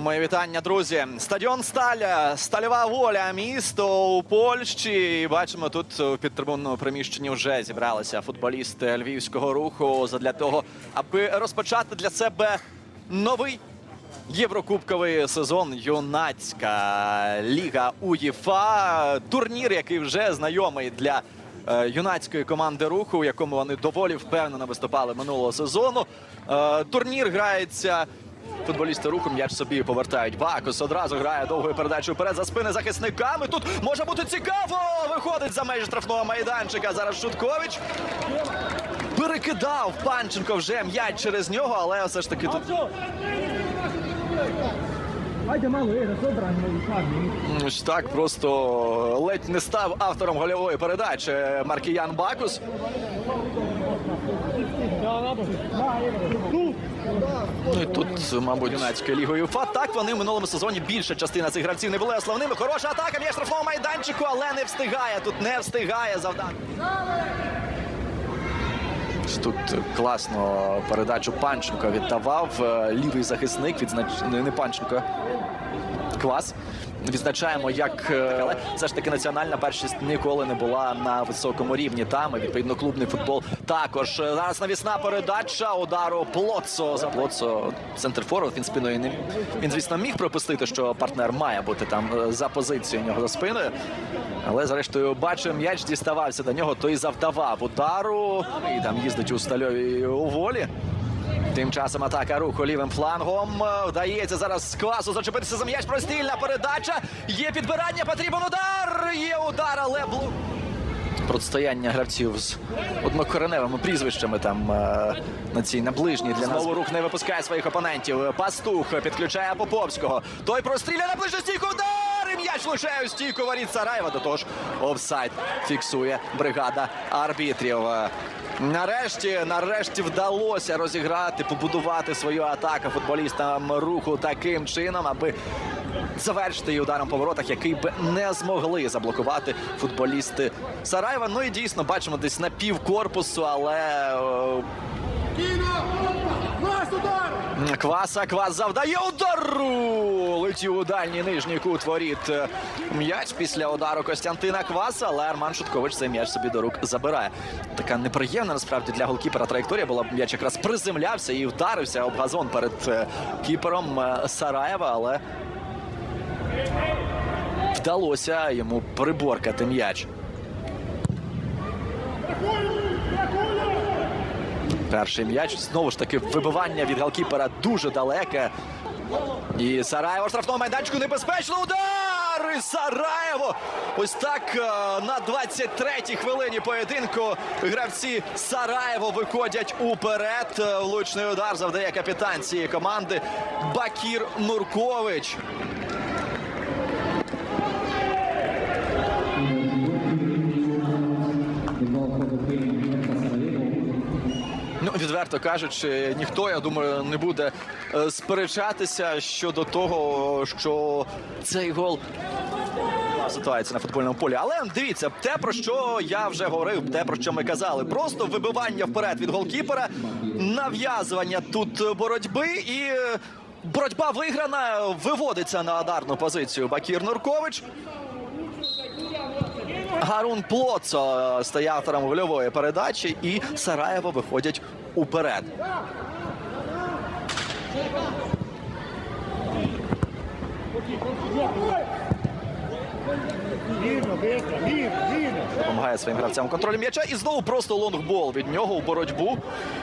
Моє вітання, друзі. Стадіон Сталя, стальова воля, місто у Польщі. І бачимо, тут у підтрибунному приміщенні вже зібралися футболісти львівського руху задля того, аби розпочати для себе новий єврокубковий сезон. Юнацька ліга УЄФА. Турнір, який вже знайомий для. е, Юнацької команди руху, у якому вони доволі впевнено виступали минулого сезону. Е, Турнір грається Футболісти руху м'яч собі повертають. Бакус одразу грає довгою передачею вперед за спини захисниками. Тут може бути цікаво. Виходить за межі штрафного майданчика. Зараз Шуткович. Перекидав Панченко вже м'яч через нього, але все ж таки тут ось так просто ледь не став автором гольової передачі Маркіян Бакус. Ну і тут, мабуть, юнацькою лігою УЄФА. Так вони в минулому сезоні більша частина цих гравців не були основними. Хороша атака м'яч штрафного майданчику, але не встигає. Тут не встигає завдати. Тут класно передачу Панченко віддавав. Е, Лівий захисник не не Панченко. Квас. Відзначаємо, як е, але все ж таки національна першість ніколи не була на високому рівні. Там відповідно клубний футбол також. Е, Зараз навісна передача удару Плоцо. За Плоцо центр форвард. Він спиною не він, звісно, міг пропустити, що партнер має бути там е, за позицією нього за спиною. Але зрештою бачив, м'яч діставався до нього, то і завдавав удару. І там їздить у стальовій волі. Тим часом атака руху лівим флангом. Е, Вдається зараз класу зачепитися за м'яч. Простільна передача. Є підбирання, потрібен удар. Є удар, але блок. Протистояння гравців з однокореневими прізвищами там е, на цій на ближній для нас. Рух не випускає своїх опонентів. Пастух підключає Поповського. Той простріляє на ближню стійку. Удар! М'яч влучає у стійку воріт Сараєва. До того ж, офсайд фіксує бригада арбітрів. Е, Нарешті, нарешті вдалося розіграти, побудувати свою атаку футболістам руху таким чином, аби завершити її ударом по воротах, який би не змогли заблокувати футболісти Сараєва. Ну і дійсно бачимо десь на пів корпусу, але е, Кваса, квас завдає удару. Летів у дальній нижній кут воріт. Е, М'яч після удару Костянтина Кваса, але Арман Шуткович цей м'яч собі до рук забирає. Така неприємна насправді для голкіпера траєкторія була. М'яч якраз приземлявся і вдарився об газон перед е, кіпером е, Сараєва, але вдалося йому приборкати м'яч. Перший м'яч. Знову ж таки, вибивання від голкіпера дуже далеке. І Сараєво в штрафному майданчику небезпечно. Удар! І Сараєво! Ось так е, на 23-й хвилині поєдинку гравці Сараєво виходять уперед. Е, Влучний удар завдає капітан цієї команди Бакір Нуркович. Ну, відверто кажучи, ніхто, я думаю, не буде е, сперечатися щодо того, що цей гол ситуація на футбольному полі. Але дивіться, те, про що я вже говорив, те, про що ми казали. Просто вибивання вперед від голкіпера, нав'язування тут боротьби і. е, Боротьба виграна, виводиться на ударну позицію Бакір Нуркович. Гарун Плоцо е, стає автором гольової передачі, і Сараєво виходять уперед. Допомагає своїм гравцям у контролі м'яча. І знову просто лонгбол від нього у боротьбу.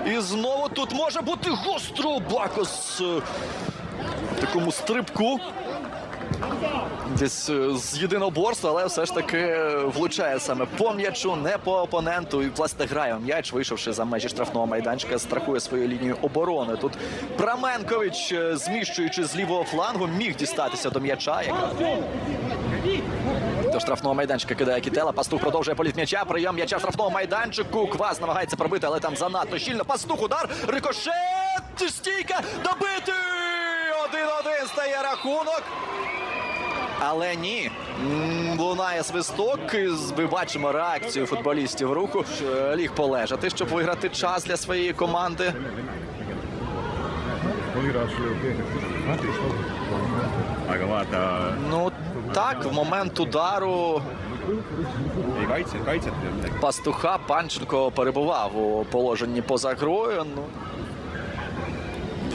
І знову тут може бути гостро Бакос е, в такому стрибку. Десь е, з єдиноборства, але все ж таки влучає саме по м'ячу, не по опоненту. І власне грає м'яч, вийшовши за межі штрафного майданчика, страхує свою лінію оборони. Тут Праменкович, е, зміщуючи з лівого флангу, міг дістатися до м'яча. До штрафного майданчика кидає Кітела. Пастух продовжує політ м'яча. Прийом м'яча в штрафному майданчику. Квас намагається пробити, але там занадто щільно. Пастух удар. Рикошет. Стійка. Добити. Один-один стає рахунок. Але ні. Лунає свисток. Ми бачимо реакцію футболістів руху. Е, Ліг полежати, щоб виграти час для своєї команди. Ну так, в момент удару пастуха Панченко перебував у положенні поза грою. Ну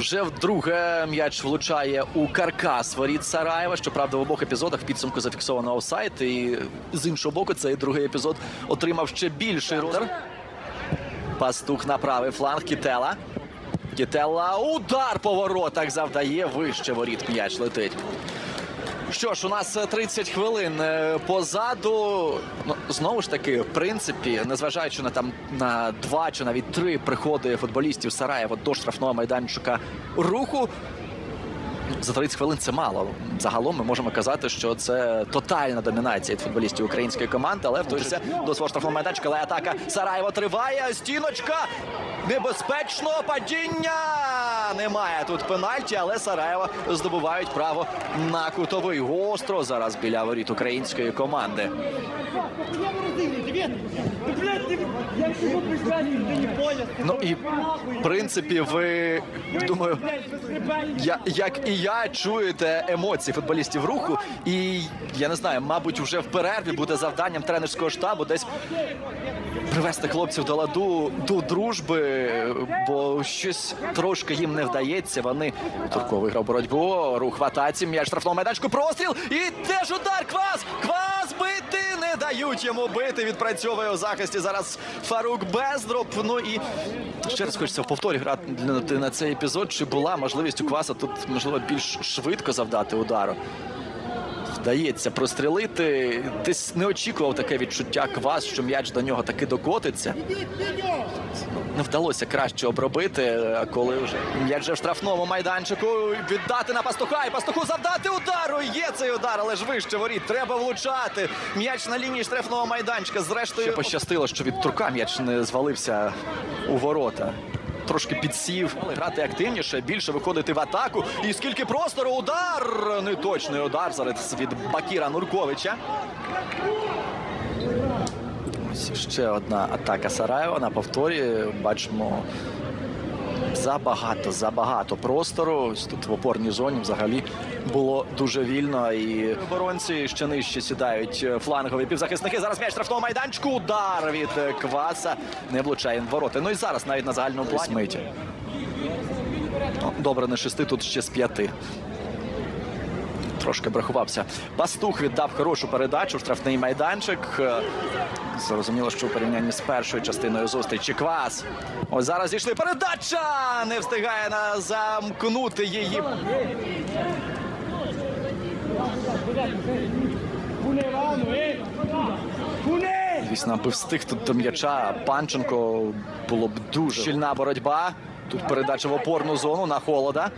вже вдруге м'яч влучає у каркас воріт Сараєва. Щоправда, в обох епізодах підсумку зафіксовано офсайт. І з іншого боку, цей другий епізод отримав ще більший розмір. Пастух на правий фланг Кітела. Кітела удар по воротах завдає вище воріт. М'яч летить. Що ж, у нас е, 30 хвилин е, позаду. Ну, знову ж таки, в принципі, незважаючи на там на два чи навіть три приходи футболістів Сараєва до штрафного майданчика руху. За 30 хвилин це мало. Загалом ми можемо казати, що це тотальна домінація від футболістів української команди, але в той же до свого штрафного майданчика, але атака Сараєва триває. Стіночка небезпечного падіння. Немає тут пенальті, але Сараєва здобувають право на кутовий гостро зараз біля воріт української команди. Ну і в принципі, ви думаю, я, як і я чуєте емоції футболістів руху, і я не знаю, мабуть, вже в перерві буде завданням тренерського штабу десь привести хлопців до ладу до дружби, бо щось трошки їм не вдається. Вони Турко виграв боротьбу, рух в атаці, м'яч штрафного майданчику, простріл і теж удар. Квас! Квас бити не дають йому бити. Відпрацьовує у захисті зараз Фарук Бездроб. Ну і ще раз хочеться в повторі грати на цей епізод. Чи була можливість у Кваса тут можливо більш швидко завдати удару? Вдається прострілити. Десь не очікував таке відчуття квас, що м'яч до нього таки докотиться. Не вдалося краще обробити, а коли вже м'яч вже в штрафному майданчику віддати на пастуха і пастуху завдати удару. Є цей удар, але ж вище воріт. Треба влучати. М'яч на лінії штрафного майданчика. Зрештою Ще пощастило, що від турка м'яч не звалився у ворота. Трошки підсів, але грати активніше, більше виходити в атаку. І скільки простору удар! Неточний удар зараз від Бакіра Нурковича. Ось ще одна атака Сараєва на повторі. Бачимо забагато, забагато простору. Ось тут в опорній зоні взагалі було дуже вільно. І оборонці ще нижче сідають флангові півзахисники. Зараз м'яч штрафного майданчику. Удар від е, Кваса не влучає в вороти. Ну і зараз навіть на загальному плані. Миті. Ну, Добре, не шести, тут ще з п'яти. Трошки брахувався. Пастух віддав хорошу передачу штрафний майданчик. Зрозуміло, що у порівнянні з першою частиною зустрічі Квас. Ось зараз зійшли передача! Не встигає на замкнути її. Звісно, аби встиг тут до м'яча. Панченко було б дуже щільна боротьба. Тут передача в опорну зону на холода.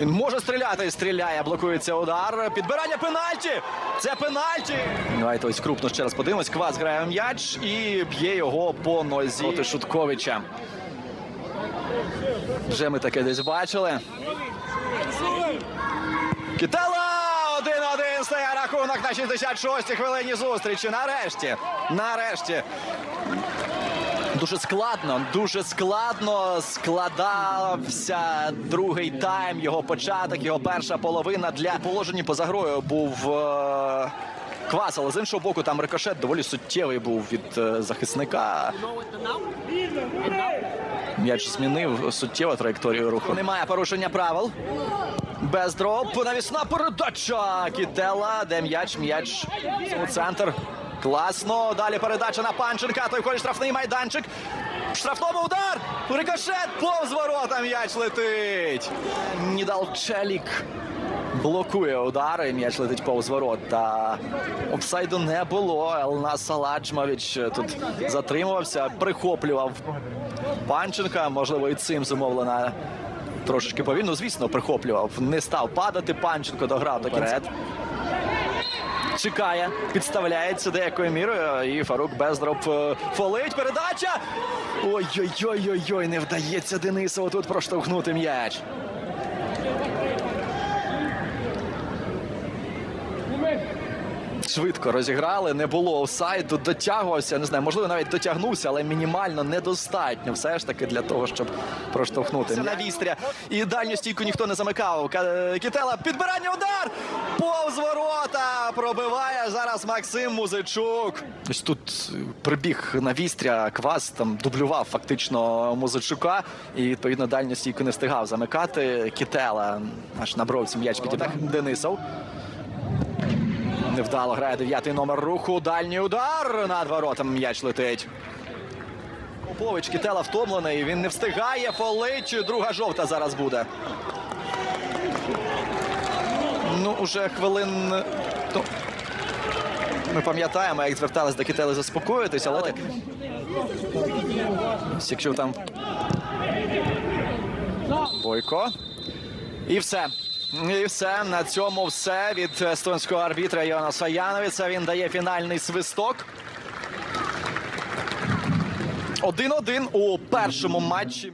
Він може стріляти, стріляє, блокується удар. Підбирання пенальті. Це пенальті. Давайте ось крупно ще раз подивимось. Квас грає м'яч і б'є його по нозі проти Шутковича. Вже ми таке десь бачили. Кітела! Один-один стає рахунок на 66-й хвилині зустрічі. Нарешті. Нарешті. Дуже складно, дуже складно складався другий тайм, його початок, його перша половина для положення поза грою був е, квас, але з іншого боку, там рикошет доволі суттєвий був від е, захисника. М'яч змінив суттєво траєкторію руху. Немає порушення правил. Бездроб, навісна передача. Кітела, де м'яч, м'яч у центр. Класно. Далі передача на Панченка. Той входить штрафний майданчик. Штрафному удар. Рикошет повз ворота м'яч летить. Нідалчелік блокує удари. М'яч летить повз ворот. Та офсайду не було. Елнас Саладжмович тут затримувався, прихоплював Панченка. Можливо, і цим зумовлена трошечки повільно. Звісно, прихоплював. Не став падати. Панченко дограв до кінця. Чекає, підставляється деякою мірою. І Фарук Бездроб е, фолить. Передача. Ой-ой-ой-ой-ой, не вдається Денисову тут проштовхнути м'яч. Швидко розіграли. Не було офсайду, дотягувався. Не знаю, можливо, навіть дотягнувся, але мінімально недостатньо. Все ж таки для того, щоб проштовхнути. На вістря. І дальню стійку ніхто не замикав. Кітела підбирання удар! Повз ворота! Пробиває зараз Максим Музичук. Ось тут прибіг на вістря. Квас там дублював фактично Музичука. І відповідно дальню стійку не встигав замикати. Кітела аж на бровці м'яч підібрав. Денисов. Невдало грає дев'ятий номер руху. Дальній удар над воротом м'яч летить. Попович Кітела втомлений. Він не встигає. Фолич. Друга жовта зараз буде. Ну, уже хвилин. Ну, ми пам'ятаємо, як звертались до Кітели заспокоїтись, але так. Якщо там. Бойко. І все. І все. На цьому все від естонського арбітра Йона Саяновіца. Він дає фінальний свисток. 1-1 у першому матчі.